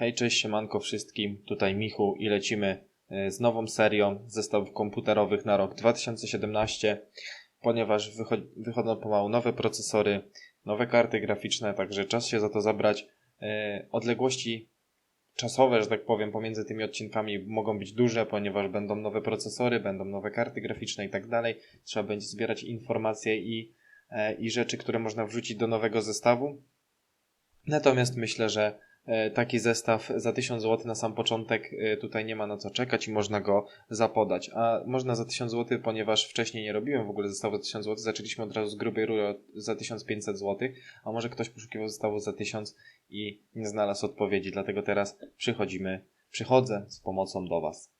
Hej, cześć, siemanko wszystkim, tutaj Michu i lecimy e, z nową serią zestawów komputerowych na rok 2017, ponieważ wycho- wychodzą pomału nowe procesory, nowe karty graficzne, także czas się za to zabrać. E, Odległości czasowe, że tak powiem, pomiędzy tymi odcinkami mogą być duże, ponieważ będą nowe procesory, będą nowe karty graficzne i tak dalej. Trzeba będzie zbierać informacje i, e, i rzeczy, które można wrzucić do nowego zestawu. Natomiast myślę, że taki zestaw za 1000 zł na sam początek e, tutaj nie ma na co czekać i można go zapodać. A można za 1000 zł, ponieważ wcześniej nie robiłem w ogóle zestawu za 1000 zł, zaczęliśmy od razu z grubej rury za 1500 zł, a może ktoś poszukiwał zestawu za 1000 i nie znalazł odpowiedzi, dlatego teraz przychodzimy, przychodzę z pomocą do Was.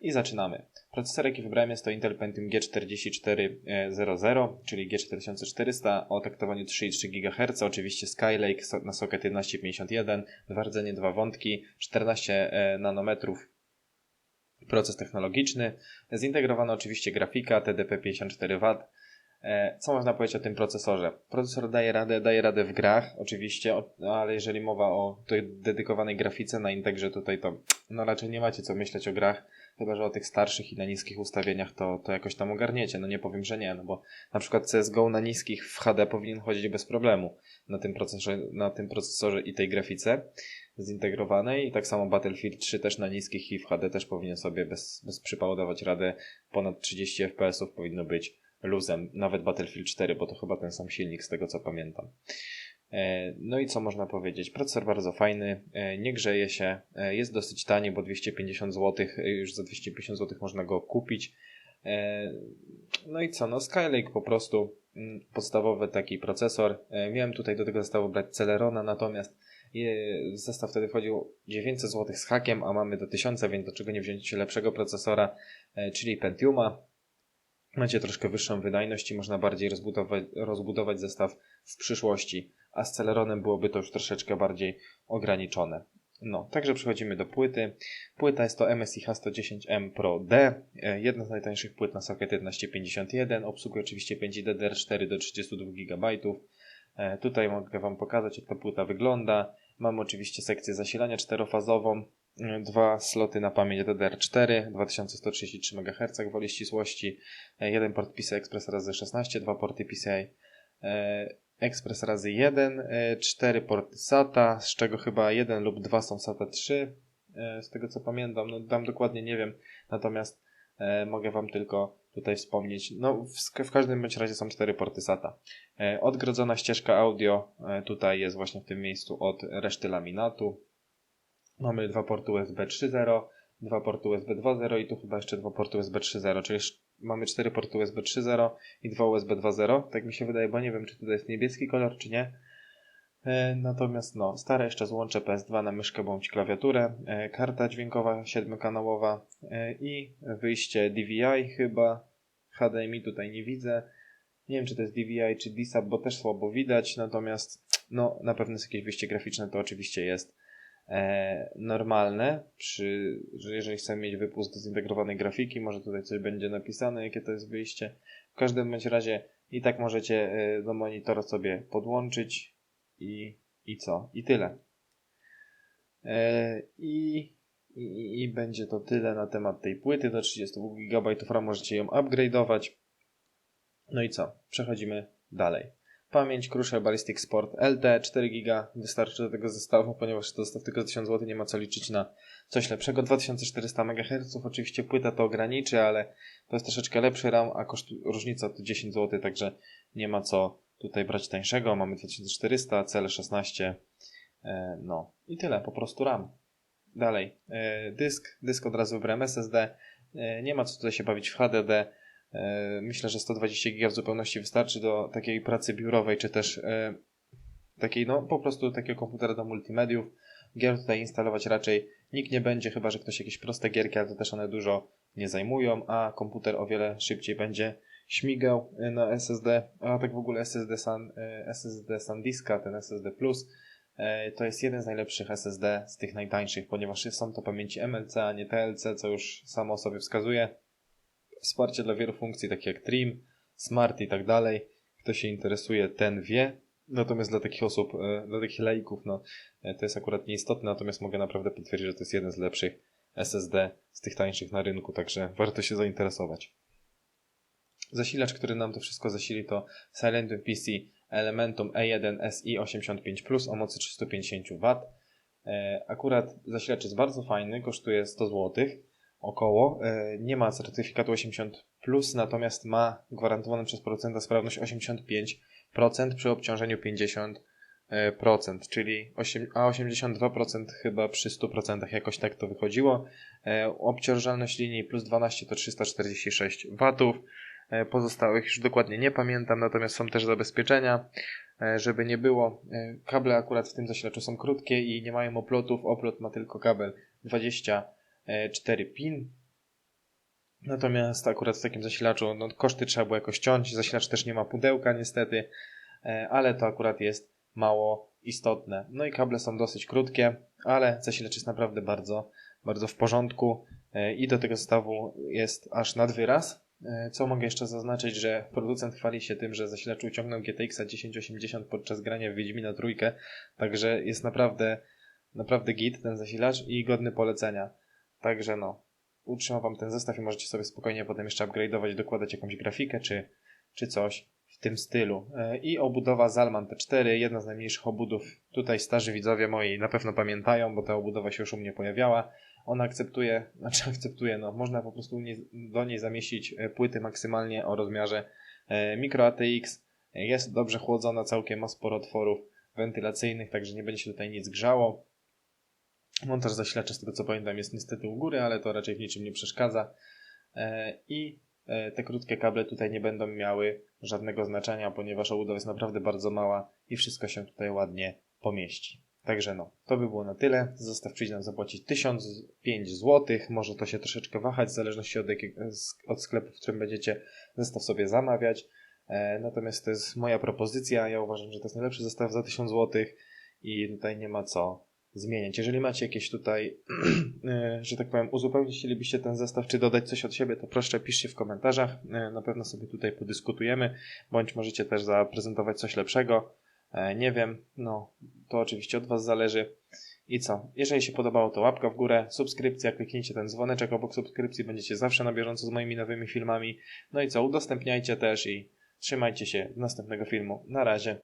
I zaczynamy. Procesor jaki wybrałem jest to Intel Pentium G4400, czyli G4400 o taktowaniu 3,3 GHz, oczywiście Skylake na socket 1151, dwa rdzenie, dwa wątki, 14 e, nanometrów proces technologiczny, zintegrowana oczywiście grafika TDP 54W. E, Co można powiedzieć o tym procesorze? Procesor daje radę, daje radę w grach, oczywiście, o- ale jeżeli mowa o tej dedykowanej grafice na Integrze tutaj to no raczej nie macie co myśleć o grach, chyba że o tych starszych i na niskich ustawieniach to, to jakoś tam ogarniecie. No nie powiem, że nie, no bo na przykład CSGO na niskich w HD powinien chodzić bez problemu na tym procesorze, na tym procesorze i tej grafice zintegrowanej i tak samo Battlefield 3 też na niskich i w HD też powinien sobie bez, bez przypału dawać radę. Ponad 30 FPS powinno być luzem, nawet Battlefield 4, bo to chyba ten sam silnik z tego co pamiętam. E, No i co można powiedzieć? Procesor bardzo fajny, e, nie grzeje się, e, jest dosyć tani, bo 250 zł, już za 250 zł można go kupić. No i co? No Skylake po prostu mm, podstawowy taki procesor. Miałem tutaj do tego zestawu brać Celerona, natomiast zestaw wtedy wchodził 900 zł z hakiem, a mamy do 1000, więc dlaczego nie wziąć lepszego procesora, czyli Pentiuma. Macie troszkę wyższą wydajność i można bardziej rozbudować, rozbudować zestaw w przyszłości, a z Celeronem byłoby to już troszeczkę bardziej ograniczone. No, także przechodzimy do płyty. Płyta jest to MSI H110M Pro D, e, jedna z najtańszych płyt na socket 1151, obsługuje oczywiście 5 DDR4 do 32 GB. E, Tutaj mogę Wam pokazać, jak ta płyta wygląda. Mam oczywiście sekcję zasilania czterofazową, dwa sloty na pamięć DDR4, 2133 MHz woli ścisłości, e, jeden port PCI Express razy 16, dwa porty PCI e, Express razy 1, e, cztery porty SATA, z czego chyba jeden lub dwa są SATA 3, e, z tego co pamiętam, no tam dokładnie nie wiem, natomiast e, mogę Wam tylko tutaj wspomnieć, no w, w każdym bądź razie są cztery porty SATA. E, Odgrodzona ścieżka audio e, tutaj jest właśnie w tym miejscu od reszty laminatu. Mamy dwa porty USB 3.0, dwa porty USB 2.0 i tu chyba jeszcze dwa porty USB 3.0, czyli mamy cztery porty USB 3.0 i dwa USB 2.0. Tak mi się wydaje, bo nie wiem, czy tutaj jest niebieski kolor, czy nie. E, Natomiast no, stare jeszcze złącze PS2 na myszkę bądź klawiaturę, e, karta dźwiękowa 7-kanałowa e, i wyjście DVI chyba. HDMI tutaj nie widzę. Nie wiem, czy to jest DVI czy DSAP, bo też słabo widać, natomiast no, na pewno jest jakieś wyjście graficzne, to oczywiście jest normalne, przy, że jeżeli chcemy mieć wypust zintegrowanej grafiki, może tutaj coś będzie napisane, jakie to jest wyjście. W każdym bądź razie i tak możecie e, do monitora sobie podłączyć i, i co? I tyle. E, i, i, I będzie to tyle na temat tej płyty. Do 32 GB RAM możecie ją upgrade'ować. No i co? Przechodzimy dalej. Pamięć Crucial Ballistic Sport LT 4 GB wystarczy do tego zestawu, ponieważ to zestaw tylko 1000 zł, nie ma co liczyć na coś lepszego. 2400 MHz, oczywiście płyta to ograniczy, ale to jest troszeczkę lepszy RAM, a koszt, różnica to 10 zł, także nie ma co tutaj brać tańszego. Mamy 2400, CL16, e, no i tyle, po prostu RAM. Dalej, e, dysk, dysk od razu wybrałem SSD, e, nie ma co tutaj się bawić w HDD, Myślę, że 120 GB w zupełności wystarczy do takiej pracy biurowej, czy też e, takiej, no po prostu takiego komputera do multimediów. Gier tutaj instalować raczej nikt nie będzie, chyba że ktoś jakieś proste gierki, ale to też one dużo nie zajmują, a komputer o wiele szybciej będzie śmigał e, na SSD, a tak w ogóle SSD, San, e, SSD SanDiska, ten SSD Plus, e, to jest jeden z najlepszych SSD z tych najtańszych, ponieważ są to pamięci MLC, a nie TLC, co już samo sobie wskazuje wsparcie dla wielu funkcji, takich jak Trim, Smart i tak dalej. Kto się interesuje, ten wie. Natomiast dla takich osób, e, dla takich laików, no, e, to jest akurat nieistotne, natomiast mogę naprawdę potwierdzić, że to jest jeden z lepszych SSD z tych tańszych na rynku, także warto się zainteresować. Zasilacz, który nam to wszystko zasili to Silent PC Elementum E E1 SI 85 Plus o mocy 350 W. E, akurat zasilacz jest bardzo fajny, kosztuje 100 zł około. E, nie ma certyfikatu 80 plus, natomiast ma gwarantowaną przez producenta sprawność 85% przy obciążeniu 50%, czyli 8, a 82% chyba przy 100% jakoś tak to wychodziło. E, obciążalność linii plus 12 to 346 W. Pozostałych już dokładnie nie pamiętam, natomiast są też zabezpieczenia, żeby nie było. Kable akurat w tym zasilaczu są krótkie i nie mają oplotów. Oplot ma tylko kabel 20 4 pin. Natomiast akurat w takim zasilaczu no, koszty trzeba było jakoś ciąć. Zasilacz też nie ma pudełka niestety, e, ale to akurat jest mało istotne. No i kable są dosyć krótkie, ale zasilacz jest naprawdę bardzo, bardzo w porządku e, i do tego zestawu jest aż nad wyraz. E, co mogę jeszcze zaznaczyć, że producent chwali się tym, że zasilacz uciągnął GTX 1080 podczas grania w Wiedźmina trójkę, także jest naprawdę, naprawdę git ten zasilacz i godny polecenia. Także no, utrzymam Wam ten zestaw i możecie sobie spokojnie potem jeszcze upgrade'ować, dokładać jakąś grafikę czy, czy coś w tym stylu. E, I obudowa Zalman T4, jedna z najmniejszych obudów. Tutaj starzy widzowie moi na pewno pamiętają, bo ta obudowa się już u mnie pojawiała. Ona akceptuje, znaczy akceptuje, no można po prostu do niej zamieścić e, płyty maksymalnie o rozmiarze e, micro ATX. Jest dobrze chłodzona, całkiem ma sporo otworów wentylacyjnych, także nie będzie się tutaj nic grzało. Montaż zasilacza, z tego co pamiętam, jest niestety u góry, ale to raczej w niczym nie przeszkadza. E, I e, te krótkie kable tutaj nie będą miały żadnego znaczenia, ponieważ obudowa jest naprawdę bardzo mała i wszystko się tutaj ładnie pomieści. Także no, to by było na tyle. Zestaw przyjdzie nam zapłacić 1005 zł. Może to się troszeczkę wahać w zależności od, jakiego, od sklepu, w którym będziecie zestaw sobie zamawiać. E, natomiast to jest moja propozycja. Ja uważam, że to jest najlepszy zestaw za 1000 zł i tutaj nie ma co zmieniać. Jeżeli macie jakieś tutaj, e, że tak powiem, uzupełnić chcielibyście ten zestaw, czy dodać coś od siebie, to proszę piszcie w komentarzach. E, na pewno sobie tutaj podyskutujemy, bądź możecie też zaprezentować coś lepszego. E, nie wiem, no to oczywiście od Was zależy. I co? Jeżeli się podobało, to łapka w górę, subskrypcja, kliknijcie ten dzwoneczek obok subskrypcji, będziecie zawsze na bieżąco z moimi nowymi filmami. No i co? Udostępniajcie też i trzymajcie się następnego filmu. Na razie.